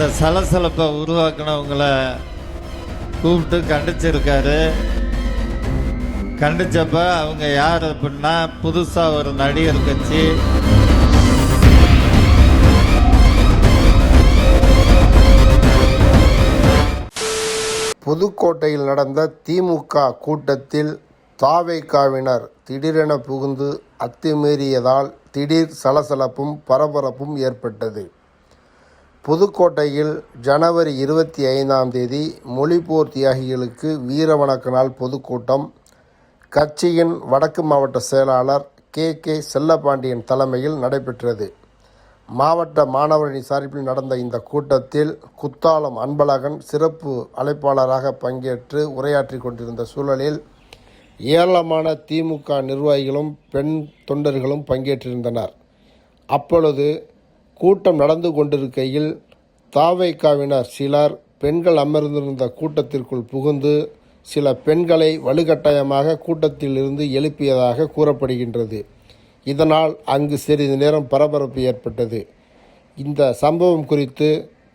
அந்த சலசலப்பை உருவாக்கினவங்களை கூப்பிட்டு கண்டிச்சிருக்காரு. கண்டிச்சப்ப அவங்க யார் அப்படின்னா புதுசாக ஒரு நடிகர் கட்சி. புதுக்கோட்டையில் நடந்த திமுக கூட்டத்தில் தாவைக்காவினர் திடீரென புகுந்து அத்துமீறியதால் திடீர் சலசலப்பும் பரபரப்பும் ஏற்பட்டது. புதுக்கோட்டையில் ஜனவரி இருபத்தி ஐந்தாம் தேதி மொழிப்போர் தியாகிகளுக்கு வீர வணக்க நாள் பொதுக்கூட்டம். கட்சியின் வடக்கு மாவட்ட செயலாளர் கே. கே. செல்லபாண்டியன் தலைமையில் நடைபெற்றது. மாவட்ட மாணவரணி சார்பில் நடந்த இந்த கூட்டத்தில் குத்தாலம் அன்பழகன் சிறப்பு அழைப்பாளராக பங்கேற்று உரையாற்றி கொண்டிருந்த சூழலில் ஏராளமான திமுக நிர்வாகிகளும் பெண் தொண்டர்களும் பங்கேற்றிருந்தனர். அப்பொழுது கூட்டம் நடந்து கொண்டிருக்கையில் தாவைக்காவினர் சிலர் பெண்கள் அமர்ந்திருந்த கூட்டத்திற்குள் புகுந்து சில பெண்களை வலுக்கட்டாயமாக கூட்டத்திலிருந்து எழுப்பியதாக கூறப்படுகின்றது. இதனால் அங்கு சிறிது நேரம் பரபரப்பு ஏற்பட்டது. இந்த சம்பவம் குறித்து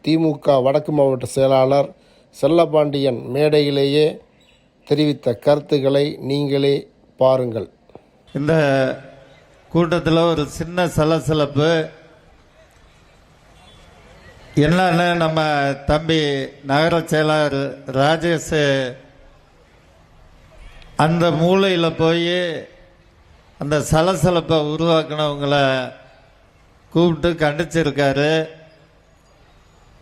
திமுக வடக்கு மாவட்ட செயலாளர் செல்லபாண்டியன் மேடையிலேயே தெரிவித்த கருத்துக்களை நீங்களே பாருங்கள். இந்த கூட்டத்தில் ஒரு சின்ன சலசலப்பு என்னன்னு நம்ம தம்பி நகர செயலாளர் ராஜேஷ் அந்த மூலையில் போய் அந்த சலசலப்பை உருவாக்குனவங்கள கூப்பிட்டு கண்டிச்சிருக்காரு.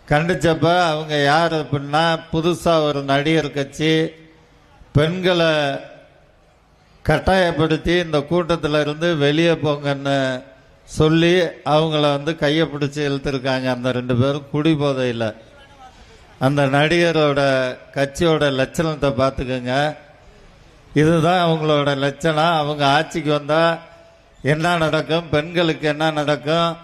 கண்டிச்சப்ப அவங்க யார் அப்படின்னா புதுசாக ஒரு நடிகர் கட்சி பெண்களை கட்டாயப்படுத்தி இந்த கூட்டத்தில் இருந்து வெளியே போங்கன்னு சொல்லி அவங்கள வந்து கையை பிடிச்சி இழுத்துருக்காங்க. அந்த ரெண்டு பேரும் குடி போதையில். அந்த நடிகரோட கட்சியோட லட்சணத்தை பார்த்துக்கோங்க. இதுதான் அவங்களோட லட்சணம். அவங்க ஆட்சிக்கு வந்தால் என்ன நடக்கும்? பெண்களுக்கு என்ன நடக்கும்?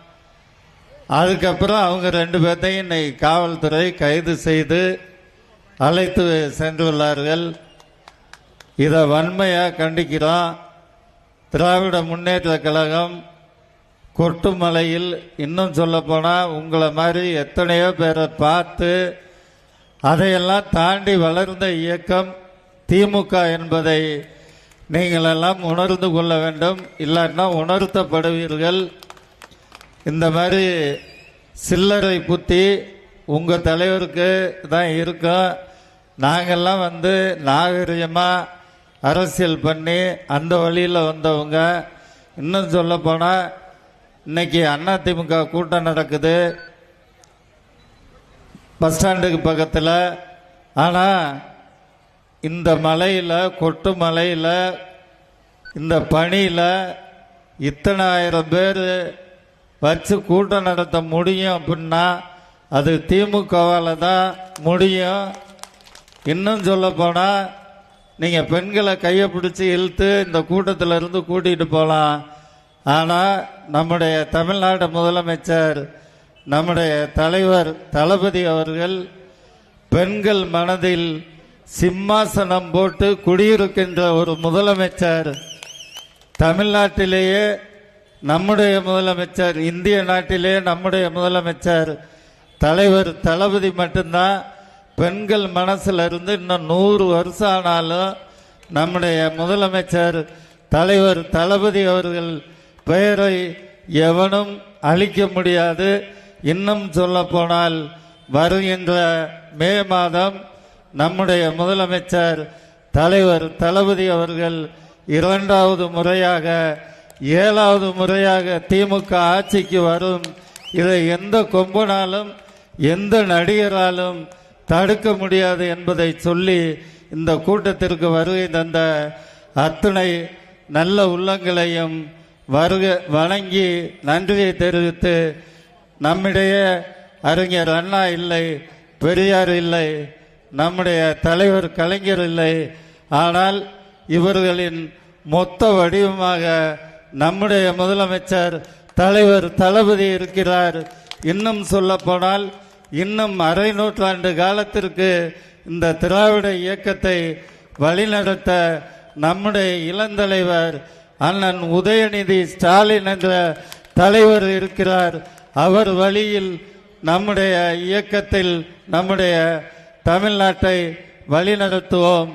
அதுக்கப்புறம் அவங்க ரெண்டு பேர்த்தையும் இன்னைக்கு காவல்துறை கைது செய்து அழைத்து சென்றுள்ளார்கள். இதை வன்மையாக கண்டிக்கிறோம். திராவிட முன்னேற்ற கழகம் கொட்டுமலையில் இன்னும் சொல்லப்போனால் உங்களை மாதிரி எத்தனையோ பேரை பார்த்து அதையெல்லாம் தாண்டி வளர்ந்த இயக்கம் திமுக என்பதை நீங்களெல்லாம் உணர்ந்து கொள்ள வேண்டும். இல்லைன்னா உணர்த்தப்படுவீர்கள். இந்த மாதிரி சில்லறை புத்தி உங்கள் தலைவருக்கு தான் இருக்கும் நாங்கள்லாம் வந்து நாகரிகமாக அரசியல் பண்ணி அந்த வழியில் வந்தவங்க. இன்னும் சொல்லப்போனால் இன்னைக்கு அதிமுக கூட்டம் நடக்குது. பஸ் ஸ்டாண்டுக்கு பக்கத்தில். ஆனால் இந்த மலையில் கொட்டு மலையில் இந்த பனியில் இத்தனை ஆயிரம் பேர் வச்சு கூட்டம் நடத்த முடியும் அப்படின்னா அது திமுகவால் தான் முடியும். இன்னும் சொல்லப்போனால் நீங்கள் பெண்களை கையை பிடிச்சி இழுத்து இந்த கூட்டத்தில் இருந்து கூட்டிகிட்டு போகலாம் ஆனால் நம்முடைய தமிழ்நாடு முதலமைச்சர் நம்முடைய தலைவர் தளபதி அவர்கள் பெண்கள் மனதில் சிம்மாசனம் போட்டு குடியிருக்கின்ற ஒரு முதலமைச்சர். தமிழ்நாட்டிலேயே நம்முடைய முதலமைச்சர் இந்திய நாட்டிலே நம்முடைய முதலமைச்சர் தலைவர் தளபதி மட்டும்தான் பெண்கள் மனசுல இருந்து இன்னும் நூறு வருஷம் ஆனாலும் நம்முடைய முதலமைச்சர் தலைவர் தளபதி அவர்கள் பெயரை எவனும் அழிக்க முடியாது. இன்னும் சொல்ல போனால் வருகின்ற மே மாதம் நம்முடைய முதலமைச்சர் தலைவர் தளபதி அவர்கள் இரண்டாவது முறையாக ஏழாவது முறையாக திமுக ஆட்சிக்கு வரும். இதை எந்த கொம்பனாலும் எந்த நடிகராலும் தடுக்க முடியாது என்பதை சொல்லி இந்த கூட்டத்திற்கு வருகை தந்த அத்தனை நல்ல உள்ளங்களையும் வருக வணங்கி நன்றியை தெரிவித்து நம்மிடையே அறிஞர் அண்ணா இல்லை பெரியார் இல்லை நம்முடைய தலைவர் கலைஞர் இல்லை. ஆனால் இவர்களின் மொத்த வடிவமாக நம்முடைய முதலமைச்சர் தலைவர் தளபதி இருக்கிறார். இன்னும் சொல்லப்போனால் இன்னும் அரை நூற்றாண்டு காலத்திற்கு இந்த திராவிட இயக்கத்தை வழிநடத்த நம்முடைய இளந்தலைவர் அண்ணன் உதயநிதி ஸ்டாலின் என்ற தலைவர் இருக்கிறார். அவர் வழியில் நம்முடைய இயக்கத்தில் நம்முடைய தமிழ்நாட்டை வழிநடத்துவோம்.